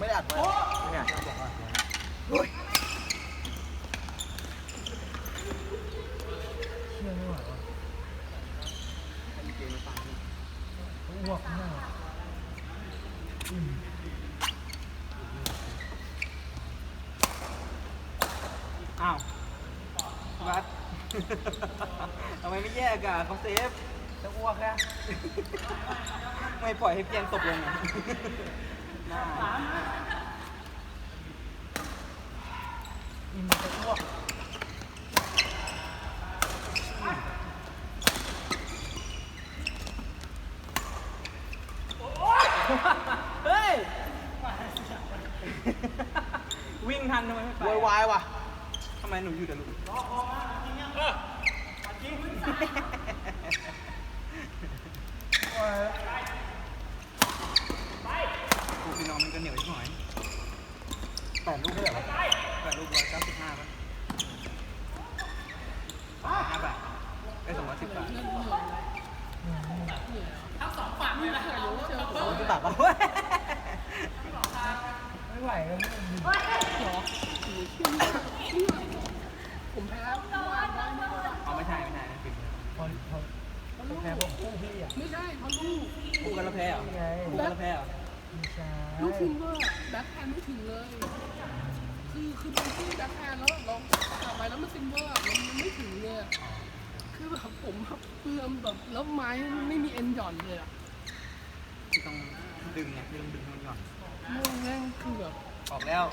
ไม่ได้อัดไว้เนี่ยเชื่อไม่ไหวว่ะอ้วกมากอ้าววัดทำไมไม่แยกอะเขาเซฟจะอ้วกแล้วไม่ปล่อยให้เพียงตกลงอะ อิ่มจะอ้วกเฮ้ย วิ่งทันทำไมไม่ไปโวยวายว่ะทำไมหนูอยู่แต่ลูกกูพี่น้องมันก็เหนียวที่หน่อย แปดลูกเท่าไหร่วะแปดลูกร้อยเก้าสิบห้าป่ะห้าบาทไอ้สองร้อยสิบบาทโอ้ยตัดปะไม่ไหวแล้วเนี่ยผมแพ้เมื่อวานได้ไม่ได้เอาไม่ใช่ไม่ใช่นะปิดพอพอแพ้ผมคู่พี่อะไม่ใช่เพราลูกกูกันละแพ้เหรอนี่กันละแพ้เหรอไม่ใช่ลูกซิงวอร์แบ็คแฮนด์ไม่ถึงเลย คือคือเป็นที่แบ็คแฮนด์แล้วเรากลับไปแล้วมันซิงเวอร์อมันมันไม่ถึงเลยอะคือแบบผมแบบเปลือมแบบแล้วไม้มันไม่มีเอ็นหย่อนเลยอะที่ต้องดึงไงดึงดึงให้มันหย่อนม่งแม่งคือแบบออกแล้ว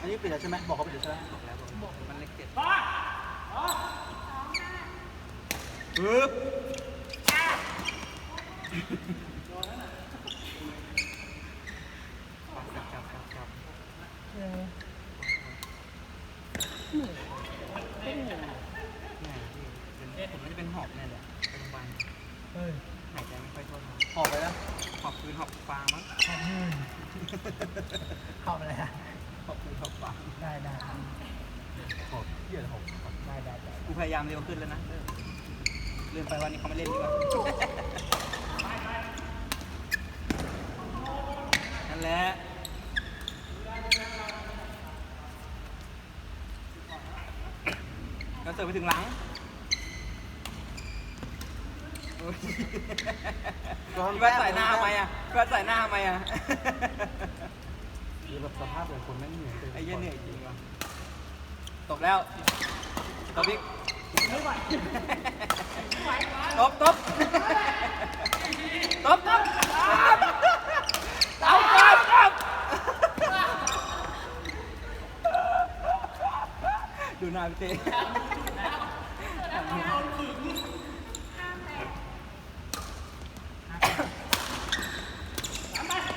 อันนี้ปิดแล้วใช่ไหมบอกเขาปิดแล้วใช่ไหมออกแล้วบอกมันเลขเจ็ดปึ๊บครับครับครับครับ เออ เหนื่อยโอ้โห แม่พี่เป็นผมน่าจะเป็นหอบแน่เลยไปโรงพยาบาล เฮ้ย หายใจไม่ค่อยทั่วท้อง หอบไปนะ หอบคืนหอบฟางมั้ง ขอบมือ ขอบอะไรอะหอบคืนหอบฟางได้ได้หอบเหี้ยหอบได้ได้ได้กูพยายามเร็วขึ้นแล้วนะเริ่มลื่อนไปวันนี้เขาไม่เล่นดีกว่านั่นแหละก็เสิร์ฟไปถึงหลัง พี่ว่าใส่หน้าทำไมอะพี่ว่าใส่หน้าทำไมอะคือแบบสภาพเป็นคนแม่งเหนื่อยไอ้เหี้ยเหนื่อยจริงว่ะตกแล้วตบอีกไม่ไหวตบตบตบตบเอาก่อนตบดูหน้าพี่เต้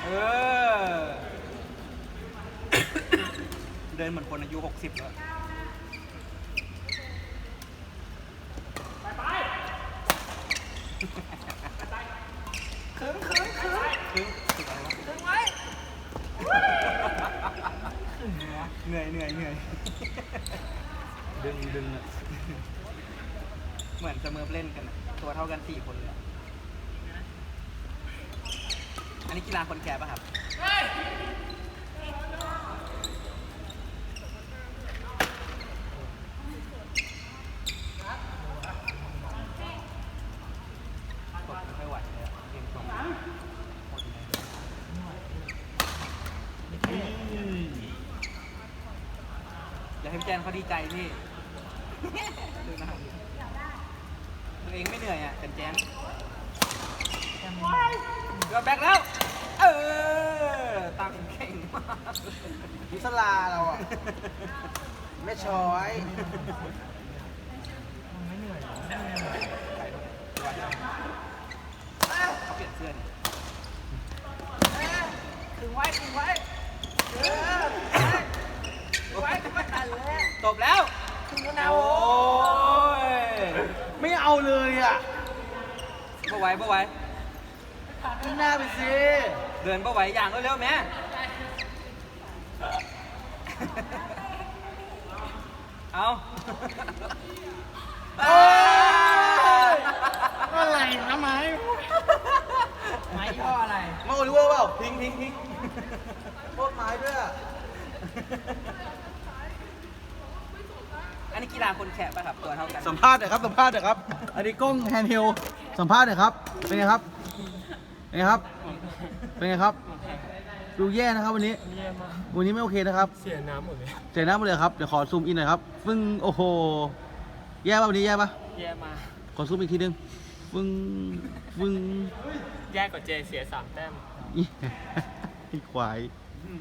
เออ เดินเหมือนคนอายุ 60 แล้วคึ้งคึ้งคึ้งถึงถึงอะไรวะคึ้งไว้เหนื่อยเหนื่อยเหนื่อยดึงดึงอะเหมือนเสมอเล่นกันอะตัวเท่ากัน4คนเลยอะอันนี้กีฬาคนแก่ป่ะครับกดไม่ค่อยไหวเลยอะเกมสองหมดเลย อย่าให้พี่แจนเขาดีใจพี่ดูนะครับตัวเองไม่เหนื่อยอะแต่แจนก็แบ็คแล้ว เออตังเก่งมากพิศลาเราอะไม่ช้อยมันไม่เหนื่อยเหรอเขาเปลี่ยนเสื้อนี่ถึงไว้ถึงไว้เออถึงไว้ถึงไว้ตั นแล้วตบแล้วถึงแล้วโอ้ยไม่เอาเลยอะบ่ไหวบ่ไหวขึ้นหน้าไปสิ เดินบ่ไหวอย่างเร็วๆแม่เอา โอ้ยอะไรนะไม้ ไม้ย่ออะไร มาโอลิเวอร์เปล่าทิ้งทิ้งทิ้งพวก อันนี้ กีฬาคนแขกป่ะครับตัวเท่ากันสัมภาษณ์หน่อยครับสัมภาษณ์หน่อยครับ อันนี้กล้องแฮนด์เฮลสัมภาษณ์หน่อยครับ เป็นไงครับ เป็นไงครับ เป็นไงครับ ดูแย่นะครับวันนี้ วันนี้ไม่โอเคนะครับ เสียน้ำหมดเลยเสียน้ำหมดเลยครับ เดี๋ยวขอซูมอินหน่อยครับฟึ่งโอ้โห แย่ป่ะวันนี้แย่ป่ะ แย่มาขอซูมอีกทีนึงฟึ่งฟึ่งแย่กว่าเจเสียสามแต้มอีไอ้ควายอืม